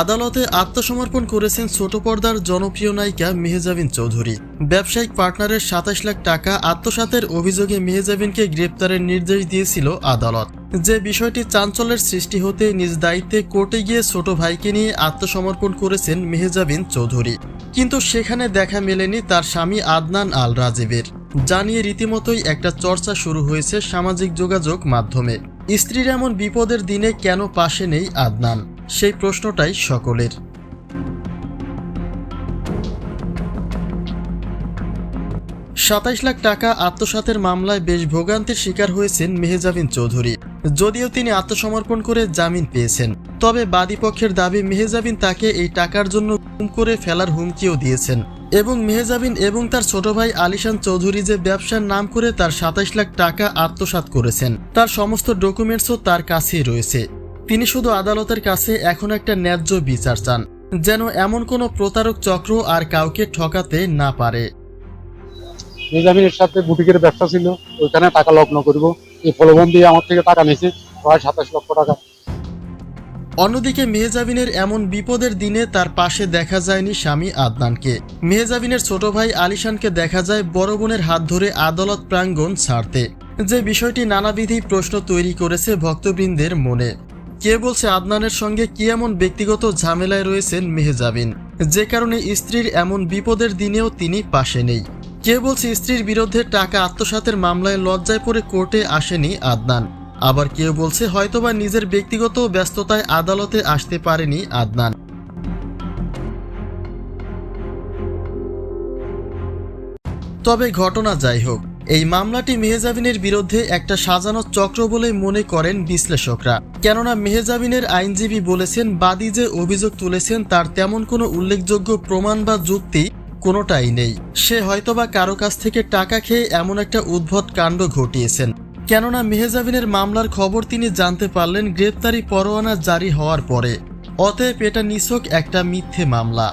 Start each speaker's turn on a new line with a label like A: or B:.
A: আদালতে আত্মসমর্পণ করেছেন ছোট পর্দার জনপ্রিয় নায়িকা মেহেজাবিন চৌধুরী। ব্যবসায়িক পার্টনারের সাতাশ লাখ টাকা আত্মসাতের অভিযোগে মেহেজাবিনকে গ্রেপ্তারের নির্দেশ দিয়েছিল আদালত। যে বিষয়টি চাঞ্চল্যের সৃষ্টি হতে নিজ দায়িত্বে কোর্টে গিয়ে ছোট ভাইকে নিয়ে আত্মসমর্পণ করেছেন মেহেজাবিন চৌধুরী। কিন্তু সেখানে দেখা মেলেনি তার স্বামী আদনান আল রাজীবের জানিয়ে রীতিমতোই একটা চর্চা শুরু হয়েছে সামাজিক যোগাযোগ মাধ্যমে। স্ত্রীর এমন বিপদের দিনে কেন পাশে নেই আদনান? সেই প্রশ্নটাই সকলের। সাতাইশ লাখ টাকা আত্মসাতের মামলায় বেশ ভোগান্তির শিকার হয়েছেন মেহেজাবিন চৌধুরী। যদিও তিনি আত্মসমর্পণ করে জামিন পেয়েছেন, তবে বাদীপক্ষের দাবি মেহেজাবিন তাকে এই টাকার জন্য গুম করে ফেলার হুমকিও দিয়েছেন। এবং মেহেজাবিন এবং তার ছোট ভাই আলিশান চৌধুরী যে ব্যবসার নাম করে তার সাতাইশ লাখ টাকা আত্মসাৎ করেছেন, তার সমস্ত ডকুমেন্টসও তার কাছেই রয়েছে। তিনি শুধু আদালতের কাছে এখন একটা ন্যায্য বিচার চান, যেন এমন কোনো প্রতারক চক্র আর কাউকে ঠকাতে না পারে।
B: নিজামিনের সাথে বুটিকের ব্যবসা ছিল, ওইখানে টাকা লগ্ন করব। এই প্রলোভন দিয়ে আমার থেকে টাকা নিয়েছে, প্রায় সাতাশ লক্ষ টাকা।
A: অন্যদিকে মেহজাবিনের এমন বিপদের দিনে তার পাশে দেখা যায়নি স্বামী আদনানকে। মেহজাবিনের ছোট ভাই আলিশানকে দেখা যায় বড় বোনের হাত ধরে আদালত প্রাঙ্গণ ছাড়তে। যে বিষয়টি নানাবিধি প্রশ্ন তৈরি করেছে ভক্তবৃন্দের মনে। কে বলছে আদনানের সঙ্গে কি এমন ব্যক্তিগত ঝামেলায় রয়েছেন মেহজাবিন? যে কারণে স্ত্রীর এমন বিপদের দিনেও তিনি পাশে নেই। কে বলছে স্ত্রীর বিরুদ্ধে টাকা আত্মসাতের মামলায় লজ্জায় পড়ে কোর্টে আসেনি আদনান। আবার কেউ বলছে হয়তোবা নিজের ব্যক্তিগত ব্যস্ততায় আদালতে আসতে পারেনি আদনান। তবে ঘটনা যাই হোক, এই মামলাটি মেহেজাবিনের বিরুদ্ধে একটা সাজানো চক্র বলে মনে করেন বিশ্লেষকরা। কেননা মেহেজাবিনের আইনজীবী বলেছেন, বাদী যে অভিযোগ তুলেছেন তার তেমন কোনো উল্লেখযোগ্য প্রমাণ বা যুক্তি কোনোটাই নেই। সে হয়তোবা কারও কাছ থেকে টাকা খেয়ে এমন একটা উদ্ভট কাণ্ড ঘটিয়েছেন। কেননা মেহেজাবিনের মামলার খবর তিনি জানতে পারলেন, গ্রেপ্তারি পরোয়ানা জারি হওয়ার পরে। অতএব এটা নিছক একটা মিথ্যে মামলা।